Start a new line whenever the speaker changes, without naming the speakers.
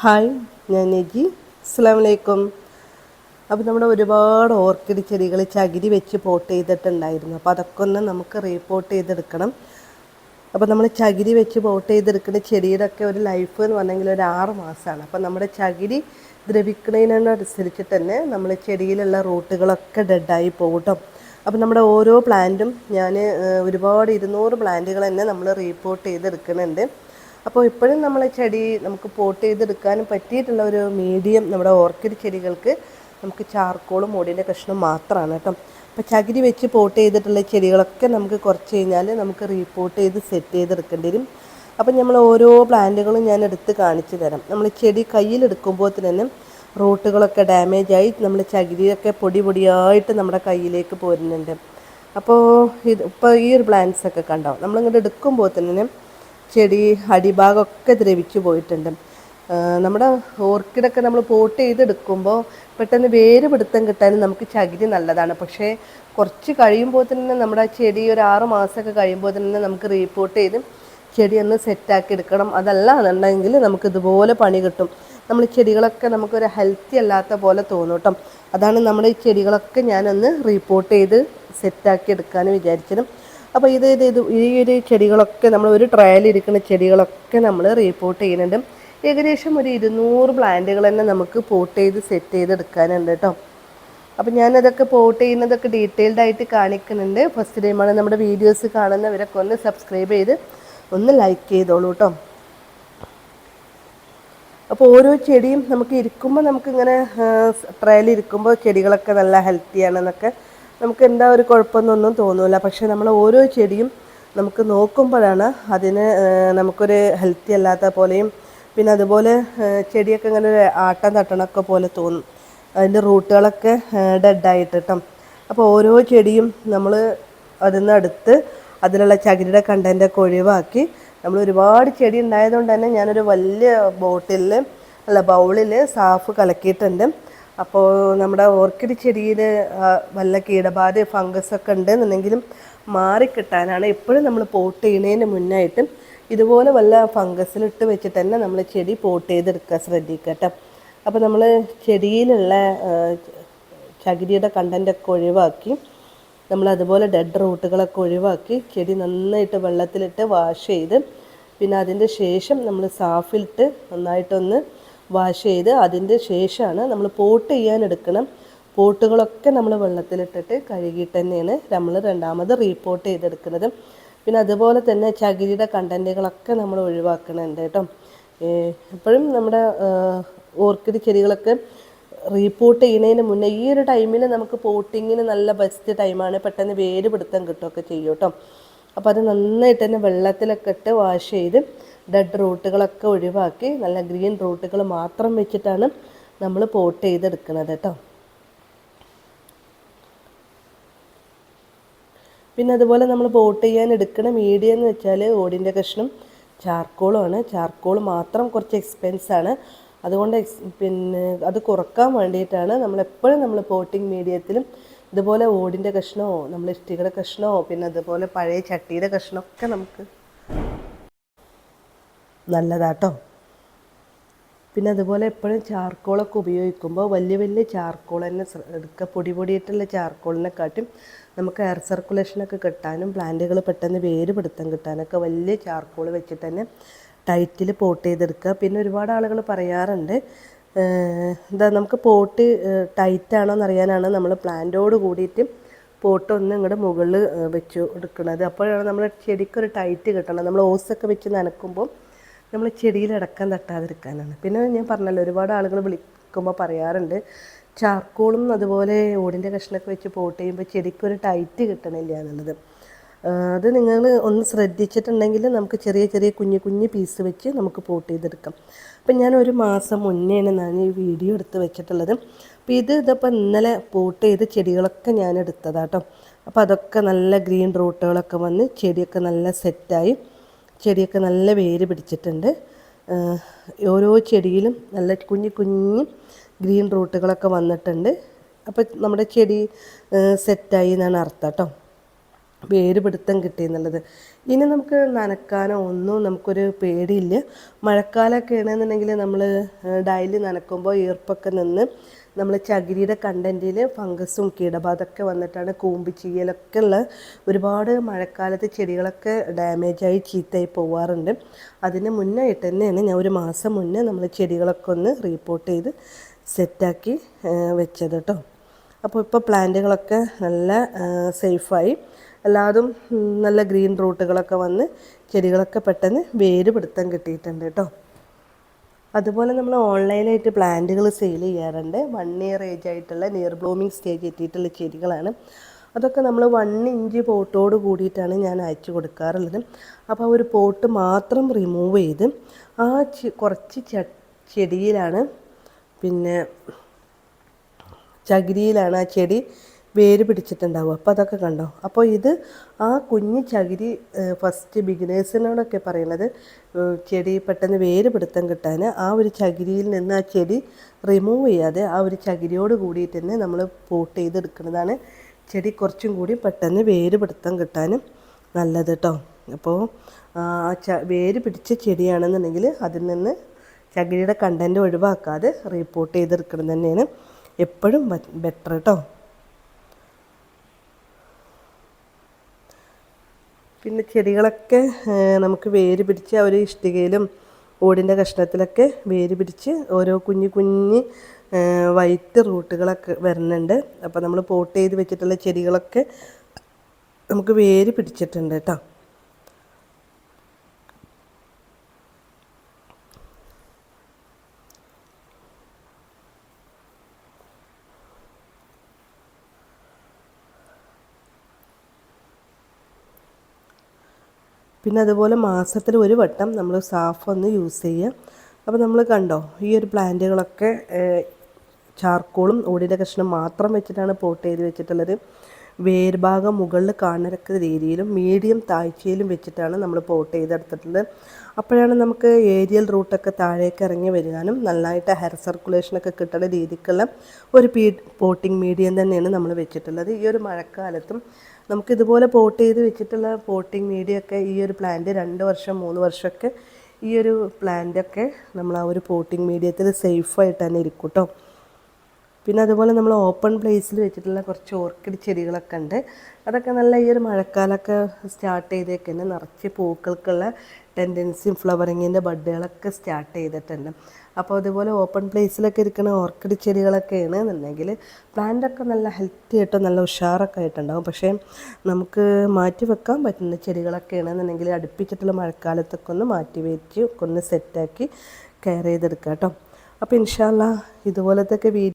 Hi ഞാൻ നജി അസ്സാം വലൈക്കും അപ്പോൾ നമ്മുടെ ഒരുപാട് ഓർക്കിഡ് ചെടികൾ ചകിരി വെച്ച് പോട്ട് ചെയ്തിട്ടുണ്ടായിരുന്നു. അപ്പോൾ അതൊക്കെ ഒന്ന് നമുക്ക് റീപോർട്ട് ചെയ്തെടുക്കണം. അപ്പോൾ നമ്മൾ ചകിരി വെച്ച് പോട്ട് ചെയ്തെടുക്കുന്ന ചെടിയുടെ ഒക്കെ ഒരു ലൈഫ് എന്ന് പറഞ്ഞെങ്കിൽ ഒരു ആറ് മാസമാണ് അപ്പോൾ നമ്മുടെ ചകിരി ദ്രവിക്കുന്നതിനനുസരിച്ചിട്ട് തന്നെ നമ്മൾ ചെടിയിലുള്ള റൂട്ടുകളൊക്കെ ഡെഡായി പോകട്ടോ അപ്പം നമ്മുടെ ഓരോ പ്ലാന്റും ഞാൻ ഒരുപാട് ഇരുന്നൂറ് പ്ലാന്റുകൾ തന്നെ നമ്മൾ റീപോർട്ട് ചെയ്തെടുക്കുന്നുണ്ട്. അപ്പോൾ ഇപ്പോഴും നമ്മൾ ചെടി നമുക്ക് പോട്ട് ചെയ്തെടുക്കാനും പറ്റിയിട്ടുള്ള ഒരു മീഡിയം നമ്മുടെ ഓർക്കിഡ് ചെടികൾക്ക് നമുക്ക് ചാർക്കോളും ഓടിന്റെ കഷ്ണം മാത്രമാണ് കേട്ടോ. അപ്പോൾ ചകിരി വെച്ച് പോട്ട് ചെയ്തിട്ടുള്ള ചെടികളൊക്കെ നമുക്ക് കുറച്ച് കഴിഞ്ഞാൽ നമുക്ക് റീപോട്ട് ചെയ്ത് സെറ്റ് ചെയ്തെടുക്കേണ്ടി വരും. അപ്പം നമ്മൾ ഓരോ പ്ലാന്റുകളും ഞാൻ എടുത്ത് കാണിച്ചു തരാം. നമ്മൾ ചെടി കയ്യിലെടുക്കുമ്പോൾ തന്നെ റൂട്ടുകളൊക്കെ ഡാമേജ് ആയി നമ്മൾ ചകിരിയൊക്കെ പൊടി പൊടിയായിട്ട് നമ്മുടെ കയ്യിലേക്ക് പോരുന്നുണ്ട്. അപ്പോൾ ഇത് ഇപ്പോൾ ഈ ഒരു പ്ലാന്റ്സൊക്കെ കണ്ടോ? നമ്മളിങ്ങോട്ട് എടുക്കുമ്പോൾ തന്നെ ചെടി അടിഭാഗമൊക്കെ ദ്രവിച്ചു പോയിട്ടുണ്ട്. നമ്മുടെ ഓർക്കിഡൊക്കെ നമ്മൾ പോട്ട് ചെയ്തെടുക്കുമ്പോൾ പെട്ടെന്ന് വേര് പിടുത്തം കിട്ടാനും നമുക്ക് ചകിരി നല്ലതാണ്. പക്ഷേ കുറച്ച് കഴിയുമ്പോൾ തന്നെ നമ്മുടെ ചെടി ഒരു ആറ് മാസമൊക്കെ കഴിയുമ്പോൾ തന്നെ നമുക്ക് റീപോട്ട് ചെയ്ത് ചെടി ഒന്ന് സെറ്റാക്കി എടുക്കണം. അതല്ല എന്നുണ്ടെങ്കിൽ നമുക്ക് ഇതുപോലെ പണി കിട്ടും. നമ്മൾ ചെടികളൊക്കെ നമുക്കൊരു ഹെൽത്തി അല്ലാത്ത പോലെ തോന്നും കേട്ടോ. അതാണ് നമ്മുടെ ഈ ചെടികളൊക്കെ ഞാനൊന്ന് റീപോട്ട് ചെയ്ത് സെറ്റാക്കി എടുക്കാമെന്ന് വിചാരിച്ചതും അപ്പോൾ ഇത് ഇത് ഇത് ഈ ഒരു ചെടികളൊക്കെ നമ്മൾ ഒരു ട്രയലിരിക്കുന്ന ചെടികളൊക്കെ നമ്മൾ റീപോർട്ട് ചെയ്യുന്നുണ്ട്. ഏകദേശം ഒരു ഇരുന്നൂറ് പ്ലാന്റുകൾ തന്നെ നമുക്ക് പോട്ട് ചെയ്ത് സെറ്റ് ചെയ്തെടുക്കാനുണ്ട് കേട്ടോ അപ്പം ഞാനതൊക്കെ പോട്ട് ചെയ്യുന്നതൊക്കെ ഡീറ്റെയിൽഡ് ആയിട്ട് കാണിക്കുന്നുണ്ട്. ഫസ്റ്റ് ടൈമാണ് നമ്മുടെ വീഡിയോസ് കാണുന്നവരൊക്കെ ഒന്ന് സബ്സ്ക്രൈബ് ചെയ്ത് ഒന്ന് ലൈക്ക് ചെയ്തോളൂ കേട്ടോ അപ്പോൾ ഓരോ ചെടിയും നമുക്ക് ഇരിക്കുമ്പോൾ നമുക്കിങ്ങനെ ട്രയലിരിക്കുമ്പോൾ ചെടികളൊക്കെ നല്ല ഹെൽത്തിയാണെന്നൊക്കെ നമുക്ക് എന്താ ഒരു കുഴപ്പമെന്നൊന്നും തോന്നില്ല പക്ഷേ നമ്മൾ ഓരോ ചെടിയും നമുക്ക് നോക്കുമ്പോഴാണ് അതിന് നമുക്കൊരു ഹെൽത്തി അല്ലാത്ത പോലെയും പിന്നെ അതുപോലെ ചെടിയൊക്കെ ഇങ്ങനെ ഒരു ആട്ടം തട്ടണൊക്കെ പോലെ തോന്നും. അതിന്റെ റൂട്ടുകളൊക്കെ ഡെഡായിട്ട് കേട്ടോ. അപ്പോൾ ഓരോ ചെടിയും നമ്മൾ അതിൽ നിന്ന് എടുത്ത് അതിലുള്ള ചകിരിയുടെ കണ്ടന്റൊക്കെ ഒഴിവാക്കി നമ്മൾ ഒരുപാട് ചെടി ഉണ്ടായതുകൊണ്ട് തന്നെ ഞാനൊരു വലിയ ബോട്ടിലിൽ അല്ല ബൗളിൽ സാഫ് കലക്കിയിട്ടുണ്ട്. അപ്പോൾ നമ്മുടെ ഓർക്കിഡ് ചെടിയിൽ വല്ല കീടബാധ ഫംഗസ് ഒക്കെ ഉണ്ടെന്നുണ്ടെങ്കിലും മാറിക്കിട്ടാനാണ് എപ്പോഴും നമ്മൾ പോട്ട് ചെയ്യുന്നതിന് മുന്നായിട്ട് ഇതുപോലെ വല്ല ഫംഗസിലിട്ട് വെച്ചിട്ട് തന്നെ നമ്മൾ ചെടി പോട്ട് ചെയ്തെടുക്കാൻ ശ്രദ്ധിക്കട്ടെ അപ്പോൾ നമ്മൾ ചെടിയിലുള്ള ചകിരിയുടെ കണ്ടന്റൊക്കെ ഒഴിവാക്കി നമ്മൾ അതുപോലെ ഡെഡ് റൂട്ടുകളൊക്കെ ഒഴിവാക്കി ചെടി നന്നായിട്ട് വെള്ളത്തിലിട്ട് വാഷ് ചെയ്ത് പിന്നെ അതിന്റെ ശേഷം നമ്മൾ സാഫിലിട്ട് നന്നായിട്ടൊന്ന് വാഷ് ചെയ്ത് അതിന്റെ ശേഷമാണ് നമ്മൾ പോട്ട് ചെയ്യാൻ എടുക്കണം. പോട്ടുകളൊക്കെ നമ്മൾ വെള്ളത്തിലിട്ടിട്ട് കഴുകിയിട്ട് തന്നെയാണ് നമ്മൾ രണ്ടാമത് റീപോട്ട് ചെയ്തെടുക്കുന്നത്. പിന്നെ അതുപോലെ തന്നെ ചകിരിയുടെ കണ്ടന്റുകളൊക്കെ നമ്മൾ ഒഴിവാക്കണുണ്ട് കേട്ടോ. എപ്പോഴും നമ്മുടെ ഓർക്കിഡ് ചെടികളൊക്കെ റീപോട്ട് ചെയ്യുന്നതിന് മുന്നേ ഈ ഒരു ടൈമിൽ നമുക്ക് പോട്ടിങ്ങിന് നല്ല ബെസ്റ്റ് ടൈമാണ് പെട്ടെന്ന് വേര് പിടുത്തം കിട്ടുകയൊക്കെ ചെയ്യും കേട്ടോ. അപ്പോൾ അത് നന്നായിട്ട് തന്നെ വെള്ളത്തിലൊക്കെ ഇട്ട് വാഷ് ചെയ്ത് ഡെഡ് റൂട്ടുകളൊക്കെ ഒഴിവാക്കി നല്ല ഗ്രീൻ റൂട്ടുകൾ മാത്രം വെച്ചിട്ടാണ് നമ്മൾ പോട്ട് ചെയ്തെടുക്കുന്നത് കേട്ടോ പിന്നെ അതുപോലെ നമ്മൾ പോട്ട് ചെയ്യാൻ എടുക്കുന്ന മീഡിയം എന്ന് വെച്ചാൽ ഓടിന്റെ കഷ്ണം ചാർക്കോളാണ് ചാർക്കോൾ മാത്രം കുറച്ച് എക്സ്പെൻസാണ് അതുകൊണ്ട് പിന്നെ അത് കുറയ്ക്കാൻ വേണ്ടിയിട്ടാണ് നമ്മൾ എപ്പോഴും നമ്മൾ പോട്ടിങ് മീഡിയത്തിലും ഇതുപോലെ ഓടിന്റെ കഷ്ണമോ നമ്മൾ ഇഷ്ടികയുടെ കഷ്ണമോ പിന്നെ അതുപോലെ പഴയ ചട്ടിയുടെ കഷ്ണമൊക്കെ നമുക്ക് നല്ലതാട്ടോ. പിന്നെ അതുപോലെ എപ്പോഴും ചാർക്കോളൊക്കെ ഉപയോഗിക്കുമ്പോൾ വലിയ വലിയ ചാർക്കോൾ തന്നെ എടുക്കുക പൊടി പൊടിയിട്ടുള്ള ചാർക്കോളിനെ കാട്ടും നമുക്ക് എയർ സർക്കുലേഷനൊക്കെ കിട്ടാനും പ്ലാന്റുകൾ പെട്ടെന്ന് വേര് പിടുത്തം കിട്ടാനൊക്കെ വലിയ ചാർക്കോൾ വെച്ചിട്ട് തന്നെ ടൈറ്റിൽ പോട്ട് ചെയ്തെടുക്കുക. പിന്നെ ഒരുപാട് ആളുകൾ പറയാറുണ്ട് എന്താ നമുക്ക് പോട്ട് ടൈറ്റ് ടൈറ്റാണോ എന്നറിയാനാണ് നമ്മൾ പ്ലാന്റോട് കൂടിയിട്ട് പോട്ട് ഒന്ന് ഇങ്ങോട്ട് മുകളിൽ വെച്ച് എടുക്കുന്നത് അപ്പോഴാണ് നമ്മൾ ചെടിക്കൊരു ടൈറ്റ് കിട്ടണം. നമ്മൾ ഓസൊക്കെ വെച്ച് നനക്കുമ്പോൾ നമ്മൾ ചെടിയിലടക്കം തട്ടാതിരിക്കാനാണ് പിന്നെ ഞാൻ പറഞ്ഞല്ലോ ഒരുപാട് ആളുകൾ വിളിക്കുമ്പോൾ പറയാറുണ്ട് ചാർക്കോളും അതുപോലെ ഓടിന്റെ കഷ്ണമൊക്കെ വെച്ച് പോട്ട് ചെയ്യുമ്പോൾ ചെടിക്കൊരു ടൈറ്റ് കിട്ടണില്ല എന്നുള്ളത്. അത് നിങ്ങൾ ഒന്ന് ശ്രദ്ധിച്ചിട്ടുണ്ടെങ്കിൽ നമുക്ക് ചെറിയ ചെറിയ കുഞ്ഞു കുഞ്ഞു പീസ് വെച്ച് നമുക്ക് പോട്ട് ചെയ്തെടുക്കാം. അപ്പം ഞാൻ ഒരു മാസം മുന്നേയാണ് ഞാൻ ഈ വീഡിയോ എടുത്ത് വെച്ചിട്ടുള്ളത്. അപ്പോൾ ഇത് ഇതിപ്പോൾ ഇന്നലെ പോട്ട് ചെയ്ത് ചെടികളൊക്കെ ഞാൻ എടുത്തതാട്ടോ. അപ്പോൾ അതൊക്കെ നല്ല ഗ്രീൻ റൂട്ടുകളൊക്കെ വന്ന് ചെടിയൊക്കെ നല്ല സെറ്റായി. ചെടിയൊക്കെ നല്ല വേര് പിടിച്ചിട്ടുണ്ട്. ഓരോ ചെടിയിലും നല്ല കുഞ്ഞു കുഞ്ഞു ഗ്രീൻ റൂട്ടുകളൊക്കെ വന്നിട്ടുണ്ട്. അപ്പോൾ നമ്മുടെ ചെടി സെറ്റായി എന്നാണ് അർത്ഥം കേട്ടോ. വേര് പിടുത്തം കിട്ടി എന്നുള്ളത്. ഇനി നമുക്ക് നനക്കാനോ ഒന്നും നമുക്കൊരു പേടിയില്ല. മഴക്കാലമൊക്കെ ആണെന്നുണ്ടെങ്കിൽ നമ്മൾ ഡയലി നനക്കുമ്പോൾ ഈർപ്പൊക്കെ നിന്ന് നമ്മൾ ചകിരിയുടെ കണ്ടന്റിൽ ഫംഗസും കീടബാധൊക്കെ വന്നിട്ടാണ് കൂമ്പ് ചീയലൊക്കെ ഉള്ള ഒരുപാട് മഴക്കാലത്ത് ചെടികളൊക്കെ ഡാമേജായി ചീത്തയായി പോവാറുണ്ട്. അതിന് മുന്നായിട്ട് തന്നെയാണ് ഞാൻ ഒരു മാസം മുന്നേ നമ്മൾ ചെടികളൊക്കെ ഒന്ന് റീപ്പോർട്ട് ചെയ്ത് സെറ്റാക്കി വെച്ചത് കേട്ടോ അപ്പോൾ ഇപ്പോൾ പ്ലാന്റുകളൊക്കെ നല്ല സേഫായി. എല്ലാതും നല്ല ഗ്രീൻ റൂട്ടുകളൊക്കെ വന്ന് ചെടികളൊക്കെ പെട്ടെന്ന് വേര് പിടുത്തം കിട്ടിയിട്ടുണ്ട് കേട്ടോ. അതുപോലെ നമ്മൾ ഓൺലൈനായിട്ട് പ്ലാന്റുകൾ സെയിൽ ചെയ്യാറുണ്ട്. വൺ ഇയർ ഏജ് ആയിട്ടുള്ള നിയർ ബ്ലൂമിങ് സ്റ്റേജ് എത്തിയിട്ടുള്ള ചെടികളാണ്. അതൊക്കെ നമ്മൾ വൺ ഇഞ്ച് പോട്ടോട് കൂടിയിട്ടാണ് ഞാൻ അയച്ചു കൊടുക്കാറുള്ളത്. അപ്പോൾ ഒരു പോട്ട് മാത്രം റിമൂവ് ചെയ്ത് ആ കുറച്ച് ചെടിയിലാണ് പിന്നെ ചകിരിയിലാണ് ആ ചെടി വേര് പിടിച്ചിട്ടുണ്ടാവും അപ്പോൾ അതൊക്കെ കണ്ടോ? അപ്പോൾ ഇത് ആ കുഞ്ഞ് ചകിരി ഫസ്റ്റ് ബിഗിനേഴ്സിനോടൊക്കെ പറയുന്നത് ചെടി പെട്ടെന്ന് വേര് പിടുത്തം കിട്ടാൻ ആ ഒരു ചകിരിയിൽ നിന്ന് ആ ചെടി റിമൂവ് ചെയ്യാതെ ആ ഒരു ചകിരിയോട് കൂടിയിട്ട് തന്നെ നമ്മൾ പോട്ട് ചെയ്തെടുക്കുന്നതാണ് ചെടി കുറച്ചും കൂടി പെട്ടെന്ന് വേര് പിടുത്തം കിട്ടാനും നല്ലത് കേട്ടോ അപ്പോൾ ച വേര് പിടിച്ച ചെടിയാണെന്നുണ്ടെങ്കിൽ അതിൽ നിന്ന് ചകിരിയുടെ കണ്ടന്റ് ഒഴിവാക്കാതെ റിപ്പോർട്ട് ചെയ്തെടുക്കണം തന്നെയാണ്. എപ്പോഴും ബെറ്റർ കേട്ടോ പിന്നെ ചെടികളൊക്കെ നമുക്ക് വേര് പിടിച്ച് ഒരു ഇഷ്ടികയിലും ഓടിന്റെ കഷ്ണത്തിലൊക്കെ വേര് പിടിച്ച് ഓരോ കുഞ്ഞു കുഞ്ഞ് വൈറ്റ് റൂട്ടുകളൊക്കെ വരുന്നുണ്ട്. അപ്പോൾ നമ്മൾ പോട്ട് ചെയ്ത് വെച്ചിട്ടുള്ള ചെടികളൊക്കെ നമുക്ക് വേര് പിടിച്ചിട്ടുണ്ട് കേട്ടോ പിന്നെ അതുപോലെ മാസത്തിൽ ഒരു വട്ടം നമ്മൾ സാഫ് ഒന്ന് യൂസ് ചെയ്യുക. അപ്പോൾ നമ്മൾ കണ്ടോ ഈ ഒരു പ്ലാന്റുകളൊക്കെ ചാർക്കോളും ഓടിന്റെ കഷ്ണം മാത്രം വെച്ചിട്ടാണ് പോട്ട് ചെയ്ത് വെച്ചിട്ടുള്ളത്. വേർഭാഗം മുകളിൽ കാണത്തക്ക രീതിയിലും മീഡിയം താഴ്ചയിലും വെച്ചിട്ടാണ് നമ്മൾ പോട്ട് ചെയ്തെടുത്തിട്ടുള്ളത്. അപ്പോഴാണ് നമുക്ക് ഏരിയൽ റൂട്ടൊക്കെ താഴേക്ക് ഇറങ്ങി വരാനും നന്നായിട്ട് ഹെയർ സർക്കുലേഷനൊക്കെ കിട്ടുന്ന രീതിക്കുള്ള ഒരു പീ പോട്ടിംഗ് മീഡിയം തന്നെയാണ് നമ്മൾ വെച്ചിട്ടുള്ളത്. ഈ ഒരു മഴക്കാലത്തും നമുക്ക് ഇതുപോലെ പോട്ട് ചെയ്ത് വെച്ചിട്ടുള്ള പോട്ടിംഗ് മീഡിയൊക്കെ ഈ ഒരു പ്ലാന്റ് രണ്ട് വർഷം മൂന്ന് വർഷമൊക്കെ ഈ ഒരു പ്ലാന്റൊക്കെ നമ്മൾ ആ ഒരു പോട്ടിംഗ് മീഡിയത്തിൽ സേഫായിട്ട് തന്നെ ഇരിക്കും കേട്ടോ. പിന്നെ അതുപോലെ നമ്മൾ ഓപ്പൺ പ്ലേസിൽ വെച്ചിട്ടുള്ള കുറച്ച് ഓർക്കിഡ് ചെടികളൊക്കെ ഉണ്ട്. അതൊക്കെ നല്ല ഈ ഒരു മഴക്കാലമൊക്കെ സ്റ്റാർട്ട് ചെയ്തേക്ക് തന്നെ നിറച്ച് പൂക്കൾക്കുള്ള ടെൻഡൻസിയും ഫ്ലവറിങ്ങിന്റെ ബഡുകളൊക്കെ സ്റ്റാർട്ട് ചെയ്തിട്ടുണ്ട്. അപ്പോൾ അതുപോലെ ഓപ്പൺ പ്ലേസിലൊക്കെ ഇരിക്കുന്ന ഓർക്കിഡ് ചെടികളൊക്കെ ആണെന്നുണ്ടെങ്കിൽ പ്ലാന്റൊക്കെ നല്ല ഹെൽത്തി ആയിട്ടും നല്ല ഉഷാറൊക്കെ ആയിട്ടുണ്ടാകും പക്ഷേ നമുക്ക് മാറ്റി വെക്കാൻ പറ്റുന്ന ചെടികളൊക്കെയാണ് ആണെന്നുണ്ടെങ്കിൽ അടുപ്പിച്ചിട്ടുള്ള മഴക്കാലത്തൊക്കെ ഒന്ന് മാറ്റി വെച്ച് ഒക്കെ ഒന്ന് സെറ്റാക്കി കെയർ ചെയ്തെടുക്കാം കേട്ടോ. അപ്പോൾ ഇൻഷാല്ല ഇതുപോലത്തെ വീഡിയോ